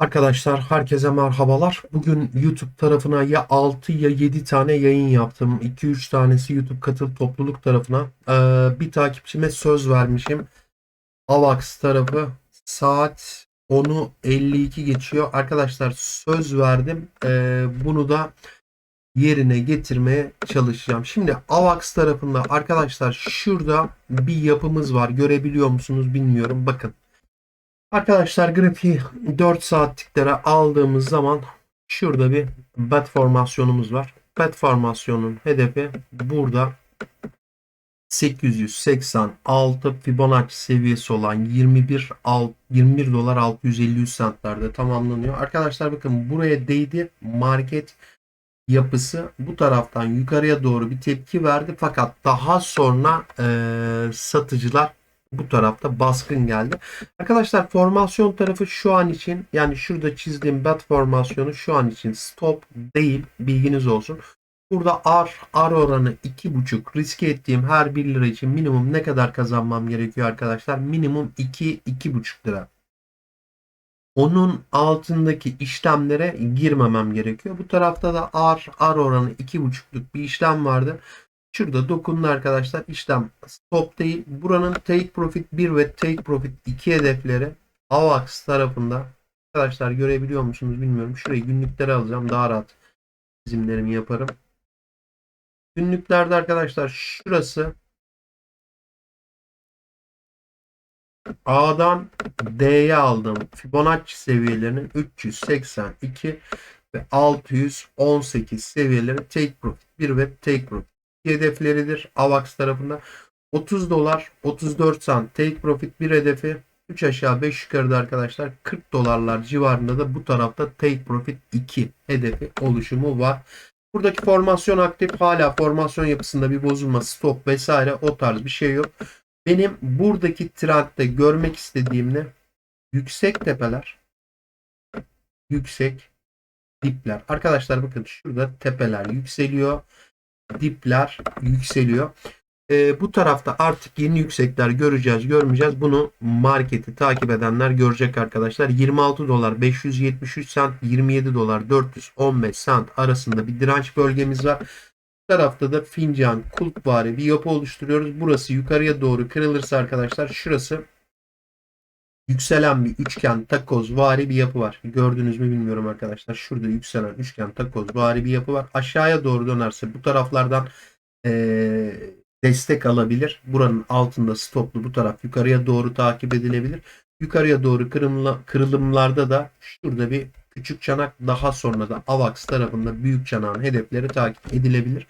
Arkadaşlar herkese merhabalar. Bugün YouTube tarafına ya 6 ya 7 tane yayın yaptım. 2-3 tanesi YouTube katıl topluluk tarafına. Ee, bir takipçime söz vermişim. Avax tarafı saat 10'u 52 geçiyor. Arkadaşlar söz verdim. Ee, bunu da yerine getirmeye çalışacağım. Şimdi Avax tarafında arkadaşlar şurada bir yapımız var. Görebiliyor musunuz bilmiyorum. Bakın. Arkadaşlar grafiği 4 saatliklere aldığımız zaman şurada bir bet formasyonumuz var. Bet formasyonun hedefi burada 886 Fibonacci seviyesi olan 21 al- 21 dolar 653 centlerde tamamlanıyor. Arkadaşlar bakın buraya değdi. Market yapısı bu taraftan yukarıya doğru bir tepki verdi fakat daha sonra eee, satıcılar bu tarafta baskın geldi. Arkadaşlar formasyon tarafı şu an için yani şurada çizdiğim bet formasyonu şu an için stop değil bilginiz olsun. Burada R, R oranı 2.5 riske ettiğim her 1 lira için minimum ne kadar kazanmam gerekiyor arkadaşlar? Minimum 2 2.5 lira. Onun altındaki işlemlere girmemem gerekiyor. Bu tarafta da R, R oranı 2.5'luk bir işlem vardı. Şurada dokunun arkadaşlar. İşlem stop değil. Buranın take profit 1 ve take profit 2 hedefleri AVAX tarafında arkadaşlar görebiliyor musunuz bilmiyorum. Şurayı günlüklere alacağım. Daha rahat çizimlerimi yaparım. Günlüklerde arkadaşlar şurası A'dan D'ye aldığım Fibonacci seviyelerinin 382 ve 618 seviyeleri take profit 1 ve take profit hedefleridir. AVAX tarafında 30 dolar 34 cent take profit bir hedefi 3 aşağı 5 yukarıda arkadaşlar 40 dolarlar civarında da bu tarafta take profit 2 hedefi oluşumu var. Buradaki formasyon aktif hala formasyon yapısında bir bozulma stop vesaire o tarz bir şey yok. Benim buradaki trendde görmek istediğim ne? Yüksek tepeler yüksek dipler. Arkadaşlar bakın şurada tepeler yükseliyor dipler yükseliyor. Ee, bu tarafta artık yeni yüksekler göreceğiz görmeyeceğiz. Bunu marketi takip edenler görecek arkadaşlar. 26 dolar 573 cent 27 dolar 415 cent arasında bir direnç bölgemiz var. Bu tarafta da fincan kulpvari bir yapı oluşturuyoruz. Burası yukarıya doğru kırılırsa arkadaşlar şurası yükselen bir üçgen takoz vari bir yapı var. Gördünüz mü bilmiyorum arkadaşlar. Şurada yükselen üçgen takoz vari bir yapı var. Aşağıya doğru dönerse bu taraflardan eee, destek alabilir. Buranın altında stoplu bu taraf yukarıya doğru takip edilebilir. Yukarıya doğru kırımla, kırılımlarda da şurada bir küçük çanak daha sonra da AVAX tarafında büyük çanağın hedefleri takip edilebilir.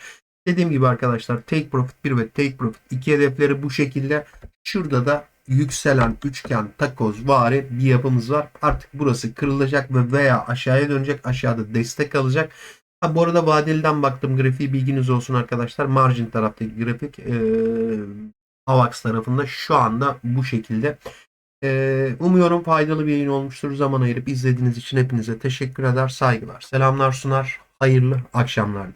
Dediğim gibi arkadaşlar take profit 1 ve take profit 2 hedefleri bu şekilde. Şurada da yükselen üçgen takoz vari bir yapımız var. Artık burası kırılacak ve veya aşağıya dönecek. Aşağıda destek alacak. Ha, bu arada vadeliden baktım grafiği bilginiz olsun arkadaşlar. Margin taraftaki grafik e, AVAX tarafında şu anda bu şekilde. E, umuyorum faydalı bir yayın olmuştur. Zaman ayırıp izlediğiniz için hepinize teşekkür eder. Saygılar. Selamlar sunar. Hayırlı akşamlar.